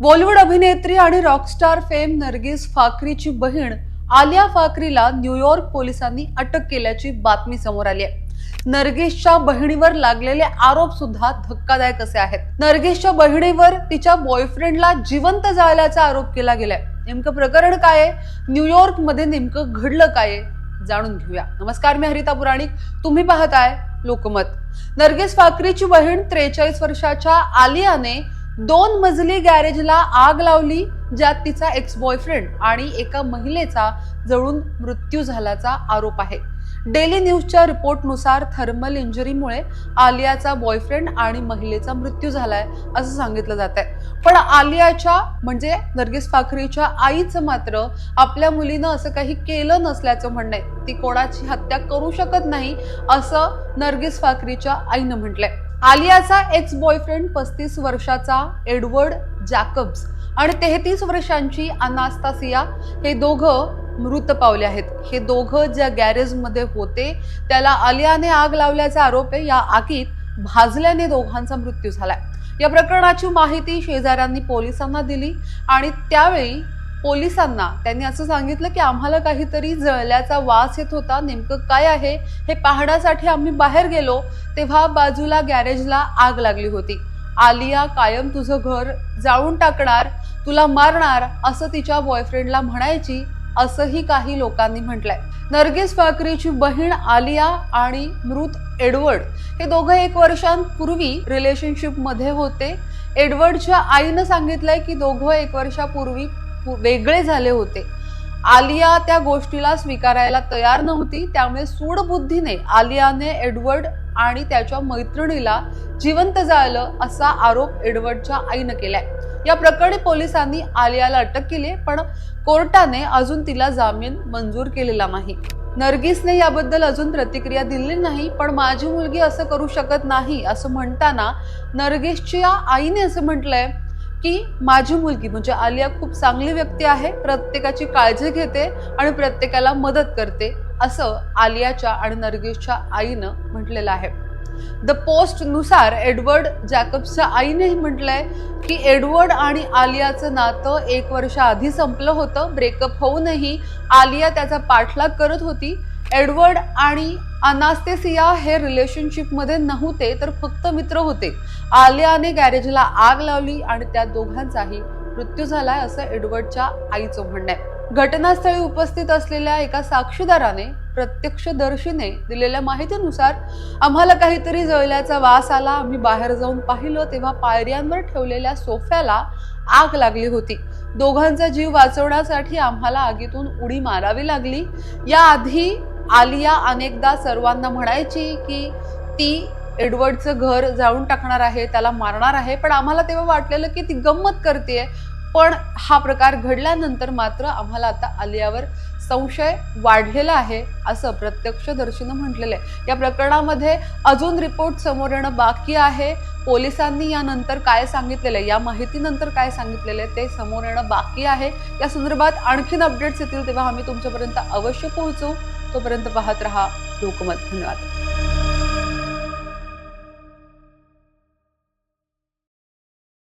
बॉलिवूड अभिनेत्री आणि Rockstar fame Nargis फाकरीची बहीण आलिया फाकरीला न्यूयॉर्क पोलिसांनी अटक केल्याची बातमी समोर आली आहे. नर्गिसच्या बहिणीवर लागलेले आरोप सुद्धा धक्कादायक असे आहेत. नर्गिसच्या बहिणीवर तिच्या बॉयफ्रेंडला जिवंत जाळल्याचा आरोप केला गेलाय. नेमकं प्रकरण काय न्यूयॉर्कमध्ये नेमकं घडलं काय जाणून घेऊया. नमस्कार मी हरिता पुराणिक. तुम्ही पाहताय लोकमत. नर्गिस फाखरीची बहीण त्रेचाळीस वर्षाच्या आलियाने दोन मजली गॅरेजला आग लावली ज्यात तिचा एक्स बॉयफ्रेंड आणि एका महिलेचा जळून मृत्यू झाल्याचा आरोप आहे. डेली न्यूजच्या रिपोर्टनुसार थर्मल इंजुरीमुळे आलियाचा बॉयफ्रेंड आणि महिलेचा मृत्यू झालाय असं सांगितलं जात आहे पण आलियाच्या म्हणजे नर्गिस फाखरीच्या आईचं मात्र आपल्या मुलीनं असं काही केलं नसल्याचं म्हणणं आहे ती कोणाची हत्या करू शकत नाही असं नर्गिस फाखरीच्या आईनं म्हटलंय. आलियाचा एक्स बॉयफ्रेंड पस्तीस वर्षाचा एडवर्ड जॅकब्स आणि तेहतीस वर्षांची अनास्तासिया हे दोघं मृत पावले आहेत. हे दोघं ज्या गॅरेजमध्ये होते त्याला आलियाने आग लावल्याचा आरोप आहे. या आगीत भाजल्याने दोघांचा मृत्यू झालाय. या प्रकरणाची माहिती शेजाऱ्यांनी पोलिसांना दिली आणि त्यावेळी पोलिसांना त्यांनी असं सांगितलं की आम्हाला काहीतरी जळल्याचा वास येत होता नेमकं काय आहे हे पाहण्यासाठी आम्ही बाहेर गेलो तेव्हा बाजूला गॅरेजला आग लागली होती. आलिया कायम तुझं घर जाळून टाकणार तुला मारणार असं तिच्या बॉयफ्रेंडला म्हणायची असंही काही लोकांनी म्हटलंय. नर्गिस फाकरीची बहीण आलिया आणि मृत एडवर्ड हे दोघं एक वर्षांपूर्वी रिलेशनशिपमध्ये होते. एडवर्डच्या आईनं सांगितलंय की दोघं एक वर्षापूर्वी वेगळे झाले होते. आलिया त्या गोष्टीला स्वीकारायला तयार नव्हती त्यामुळे सूडबुद्धीने आलियाने एडवर्ड आणि त्याच्या मैत्रिणीला जिवंत जाळलं असा आरोप एडवर्डच्या आईनं केलाय. या प्रकरणी पोलिसांनी आलियाला अटक केली पण कोर्टाने अजून तिला जामीन मंजूर केलेला नाही. नर्गिसने याबद्दल अजून प्रतिक्रिया दिली नाही पण माझी मुलगी असं करू शकत नाही असं म्हणताना नर्गिसच्या आईने असं म्हटलंय की माझी मुलगी म्हणजे आलिया खूप चांगली व्यक्ती आहे प्रत्येकाची काळजी घेते आणि प्रत्येकाला मदत करते असं आलियाच्या आणि नर्गिसच्या आईनं म्हटलेलं आहे. द पोस्टनुसार एडवर्ड जॅकब्सच्या आईनेही म्हटलंय की एडवर्ड आणि आलियाचं नातं एक वर्ष आधी संपलं होतं ब्रेकअप होऊनही आलिया त्याचा पाठलाग करत होती. एडवर्ड आणि अनास्तेसिया हे रिलेशनशिपमध्ये नव्हते तर फक्त मित्र होते. आलियाने गॅरेजला आग लावली आणि त्या दोघांचाही मृत्यू झालाय असं एडवर्डच्या आईचं म्हणणं आहे. घटनास्थळी उपस्थित असलेल्या एका साक्षीदाराने प्रत्यक्षदर्शीने दिलेल्या माहितीनुसार आम्हाला काहीतरी जळल्याचा वास आला. आम्ही बाहेर जाऊन पाहिलं तेव्हा पायऱ्यांवर ठेवलेल्या सोफ्याला आग लागली होती. दोघांचा जीव वाचवण्यासाठी आम्हाला आगीतून उडी मारावी लागली. याआधी आलिया अनेकदा सर्वांना म्हणायची की ती एडवर्डचं घर जाळून टाकणार आहे त्याला मारणार आहे पण आम्हाला तेव्हा वाटलेलं की ती गंमत करते पण हा प्रकार घडल्यानंतर मात्र आम्हाला आता आलियावर संशय वाढलेला आहे असं प्रत्यक्षदर्शीनं म्हटलेलं आहे. या प्रकरणामध्ये अजून रिपोर्ट समोर येणं बाकी आहे. पोलिसांनी यानंतर काय सांगितलेलं आहे या माहितीनंतर काय सांगितलेलं आहे ते समोर येणं बाकी आहे. या संदर्भात आणखीन अपडेट्स येतील तेव्हा आम्ही तुमच्यापर्यंत अवश्य पोहोचू. तोपर्यंत पाहत रहा लोकमत. धन्यवाद.